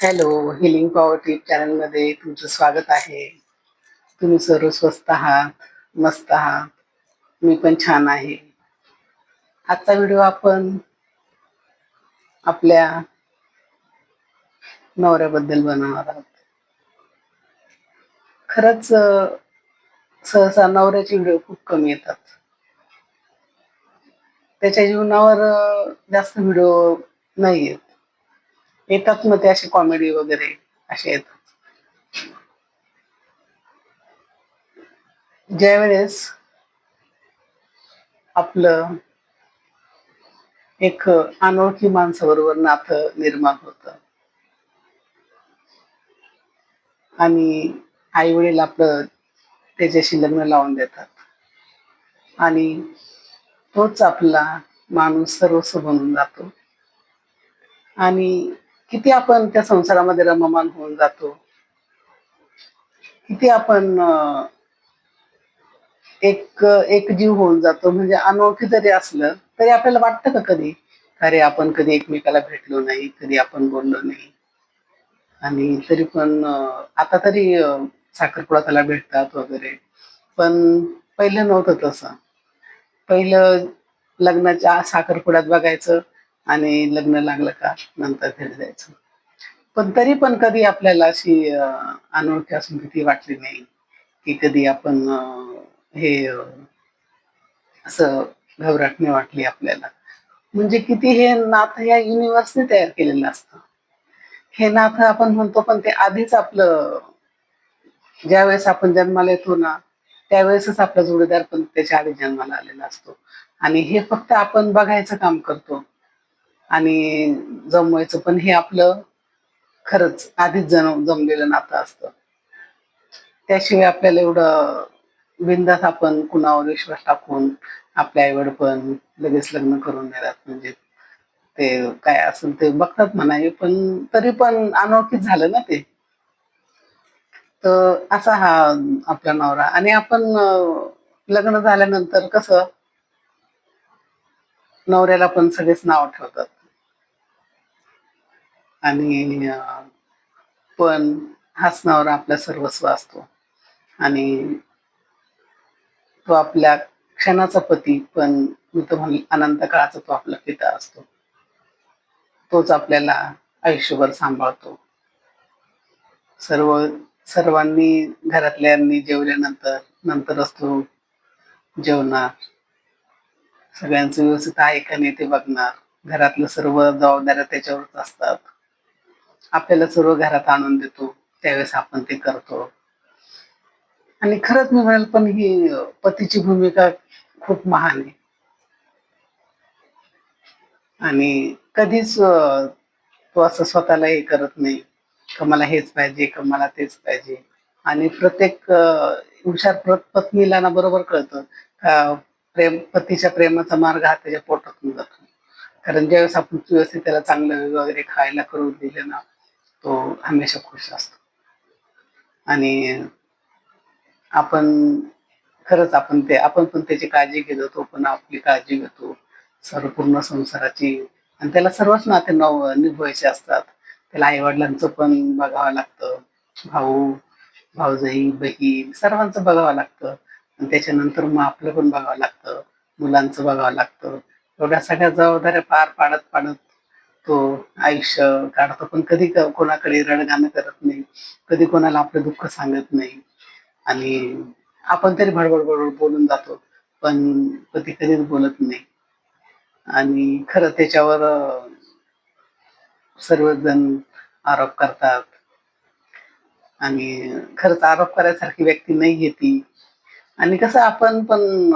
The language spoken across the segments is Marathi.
हॅलो हिलिंग पॉवर टिप चॅनलमध्ये तुमचं स्वागत आहे. तुम्ही सर्व स्वस्त आहात मस्त आहात. मी पण छान आहे. आजचा व्हिडिओ आपण आपल्या नवऱ्याबद्दल बनवणार आहोत. खरंच सहसा नवऱ्याचे व्हिडिओ खूप कमी येतात. त्याच्या जीवनावर जास्त व्हिडिओ नाही येत येतात मग ते असे कॉमेडी वगैरे असे येतात. ज्यावेळेस आपलं एक अनोळखी माणसाबरोबर नातं निर्माण होतं आणि आई वडील आपलं त्याच्याशी लग्न लावून देतात आणि तोच आपला माणूस सर्वस्व बनून जातो. आणि किती आपण त्या संसारामध्ये रममान होऊन जातो? किती आपण एक एक जीव होऊन जातो? म्हणजे अनोळखी जरी असलं तरी आपल्याला वाटतं का कधी? अरे आपण कधी एकमेकाला भेटलो नाही कधी आपण बोललो नाही. आणि तरी पण आता तरी साखरपुडा त्याला भेटतात वगैरे. पण पहिलं नव्हतं तसं. पहिलं लग्नाच्या साखरपुड्यात बघायचं आणि लग्न लागलं का नंतर घरी जायचं. पण तरी पण कधी आपल्याला अशी अनोळखी असून भीती वाटली नाही की कधी आपण हे असं घबराटणी वाटली आपल्याला. म्हणजे किती हे नाथ या युनिव्हर्सने तयार केलेलं असतं. हे नाथ आपण म्हणतो पण ते आधीच आपलं ज्यावेळेस आपण जन्माला येतो ना त्यावेळेसच आपला जोडीदार पण त्याच्या आधी जन्माला आलेला असतो. आणि हे फक्त आपण बघायचं काम करतो. आणि जमवायचं पण हे आपलं खरंच आधीच जण जमलेलं नातं असतं. त्याशिवाय आपल्याला एवढं बिंदास आपण कुणावर विश्वास टाकून आपल्या आईवड पण लगेच लग्न करून देतात. म्हणजे ते काय असेल ते बघतात म्हणा पण तरी पण अनोळखीच झालं ना ते. तर असा हा आपला नवरा. आणि आपण लग्न झाल्यानंतर कसं नवऱ्याला पण सगळेच नाव ठेवतात. आणि पण हसण्यावर आपला सर्वस्व असतो. आणि तो आपल्या क्षणाचा पती पण मी तो म्हण अनंत काळाचा तो आपला पिता असतो. तोच आपल्याला आयुष्यभर सांभाळतो. सर्व सर्वांनी घरातल्यांनी जेवल्यानंतर नंतरच तो जेवणार. सगळ्यांचं व्यवस्थित आहे का नाही ते बघणार. घरातलं सर्व जबाबदाऱ्या त्याच्यावरच असतात. आपल्याला सर्व घरात आणून देतो. त्यावेळेस आपण ते करतो. आणि खरंच मी म्हणाल पण ही पतीची भूमिका खूप महान आहे. आणि कधीच तो असं स्वतःला हे करत नाही. का मला हेच पाहिजे का मला तेच पाहिजे. आणि प्रत्येक हुशार पत्नीला ना बरोबर कळतं का प्रेम पतीच्या प्रेमाचा मार्ग हा त्याच्या पोटातून जातो. कारण ज्यावेळेस आपण व्यवस्थित त्याला चांगलं वगैरे खायला करून दिलं ना तो हमेशा खुश असतो. आणि आपण खरंच आपण ते आपण पण त्याची काळजी घेतो तो पण आपली काळजी घेतो. सर्व पूर्ण संसाराची आणि त्याला सर्वच नाते नव निभवायचे असतात. त्याला आई वडिलांचं पण बघावं लागतं. भाऊ भाऊजाई बहीण सर्वांचं बघावं लागतं. आणि त्याच्यानंतर मग आपलं पण बघावं लागतं. मुलांचं बघावं लागतं. एवढ्या सगळ्या जबाबदाऱ्या पार पाडत पाडत तो आयुष्य काढतो. पण कधी कोणाकडे रडगाणं करत नाही. कधी कोणाला आपलं दुःख सांगत नाही. आणि आपण तरी भडबड बडबड बोलून जातो. पण कधी कधीच बोलत नाही. आणि खरं त्याच्यावर सर्वजण आरोप करतात. आणि खरंच आरोप करायसारखी व्यक्ती नाही येती आणि कसं आपण पण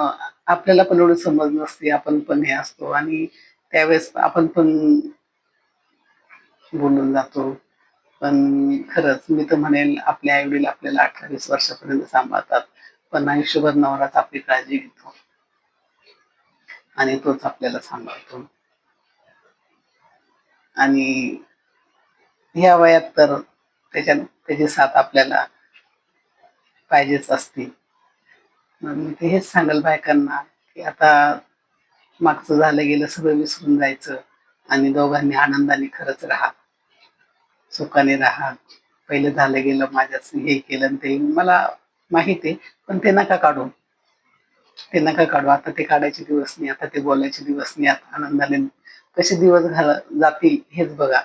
आपल्याला पण एवढं समज नसते. आपण पण हे असतो. आणि त्यावेळेस आपण पण बोलून जातो. पण खरंच मी तर म्हणेल आपले आई वडील आपल्याला अठरा वीस वर्षापर्यंत सांभाळतात. पण आयुष्यभर नवराच आपली काळजी घेतो. आणि तोच आपल्याला सांभाळतो. आणि ह्या वयात तर त्याच्या त्याची साथ आपल्याला पाहिजेच असते. मग मी ते हेच सांगेल बायकांना की आता मागचं झालं गेलं सगळं विसरून जायचं. आणि दोघांनी आनंदाने खरंच राहा. सुखाने राहा. पहिलं झालं गेलं माझ्याच हे केलं आणि ते. मला माहिती आहे पण ते नका काढू. ते नका काढू. आता ते काढायचे दिवस नाही आता ते बोलायचे दिवस नाही आता आनंदाने. कसे दिवस घाल जातील हेच बघा.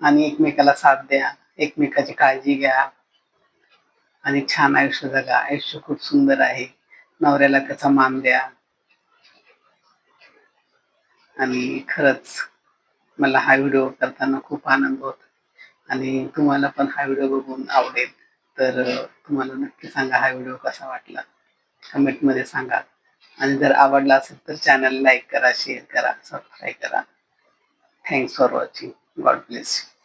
आणि एकमेकाला साथ द्या एकमेकाची काळजी घ्या. आणि छान आयुष्य जगा. आयुष्य खूप सुंदर आहे. नवऱ्याला त्याचा मान द्या. आणि खरंच मला हा व्हिडिओ करताना खूप आनंद होत. आणि तुम्हाला पण हा व्हिडिओ बघून आवडेल. तर तुम्हाला नक्की सांगा हा व्हिडिओ कसा वाटला. कमेंटमध्ये सांगा. आणि जर आवडला असेल तर चॅनल लाईक करा शेअर करा सबस्क्राईब करा. Thanks for watching God bless you